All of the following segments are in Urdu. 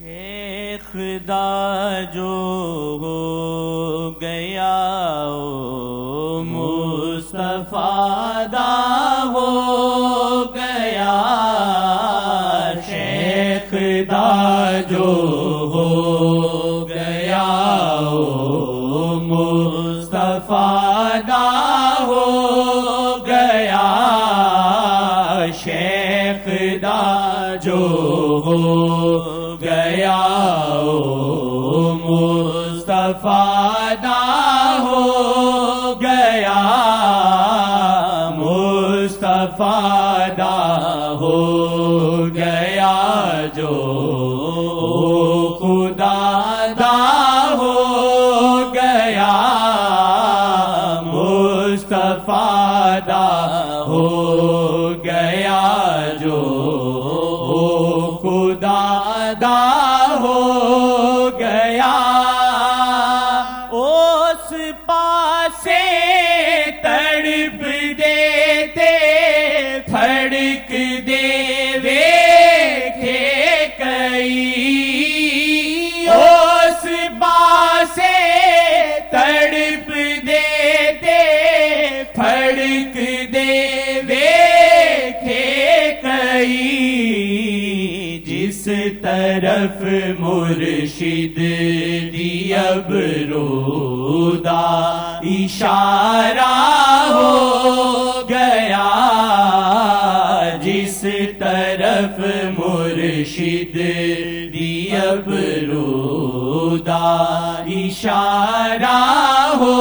شیخ دا جو ہو گیا مصطفیٰ دا ہو گیا شیخ دا جو شیخ دا جو ہو گیا مصطفیٰ دا ہو گیا مصطفیٰ دا ہو گیا جو خدا دا ہو گیا مصطفیٰ دا ہو گیا تڑپ دیتے پھڑک دے وے کئی اس باسے تڑپ دیتے پھڑک طرف مرشد دی اب رودا، اشارہ ہو گیا۔ جس طرف مرشد دی اب رودا، اشارہ ہو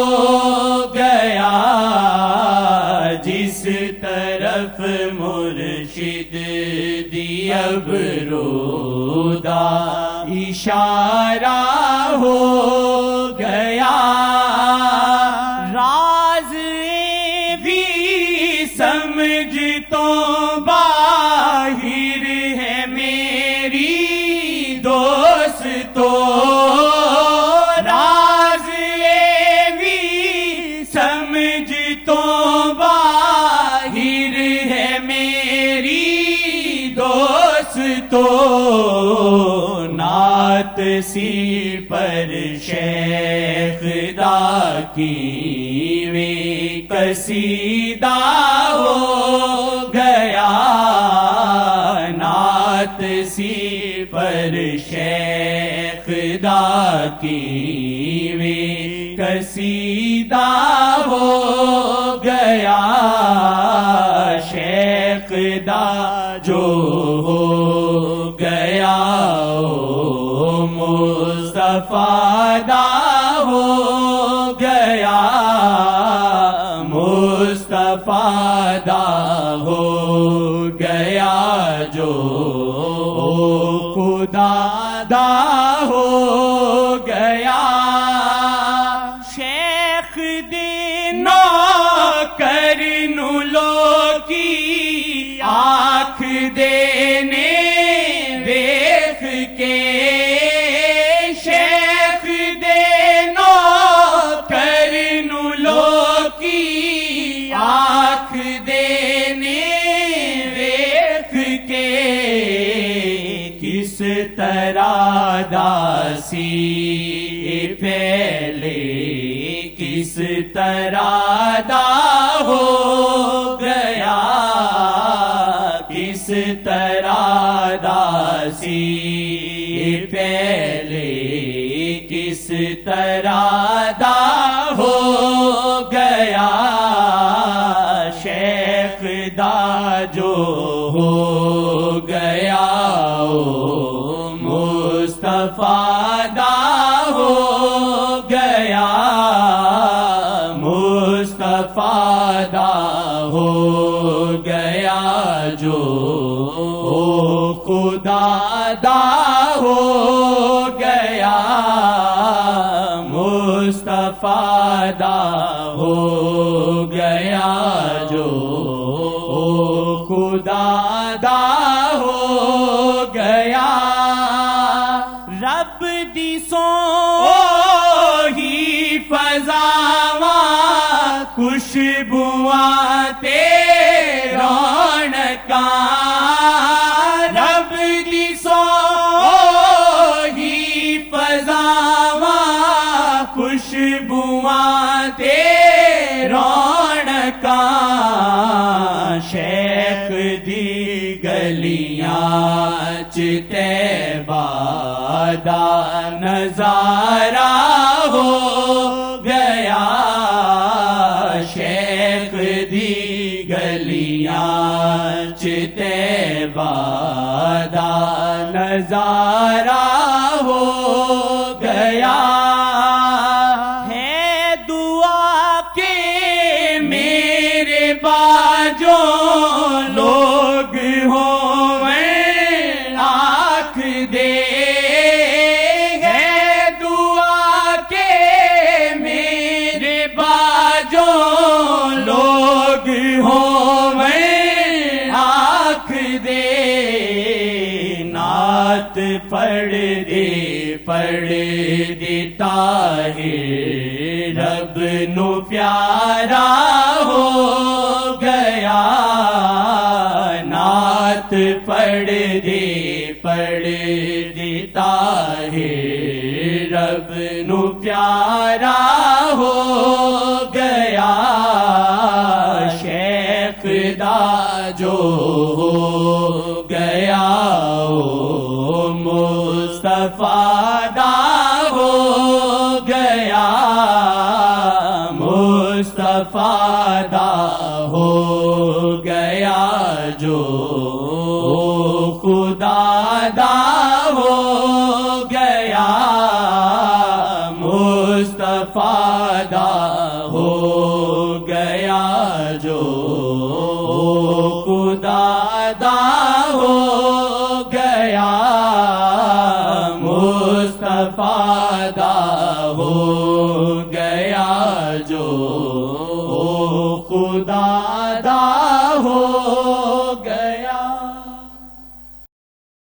گیا۔ جس طرف مرشد دی اب رودا اشارہ سی پر شیخ دا کی وے ہو گیا نعت سی پر شیخ دا کی وے کسیدہ ہو گیا شیخ دا جو ہو گیا مصطفیٰ ہو گیا، مصطفیٰ ہو گیا جو خدا دا ہو گیا۔ شیخ دینو کرنو لو کی آنکھ دینے داسی پہلے کس طرح دا ہو گیا کس طرح داسی پہلے کس طرح دا سو ہی فضاواں خوشبو تے کا گلیاں چتے بادا نظارہ ہو گیا شیخ دی گلیاں چتے بادا نظارہ ہو گیا ہے لو نو پیارا ہو۔ مصطفیٰ ہو گیا جو خدا دا ہو گیا مصطفیٰ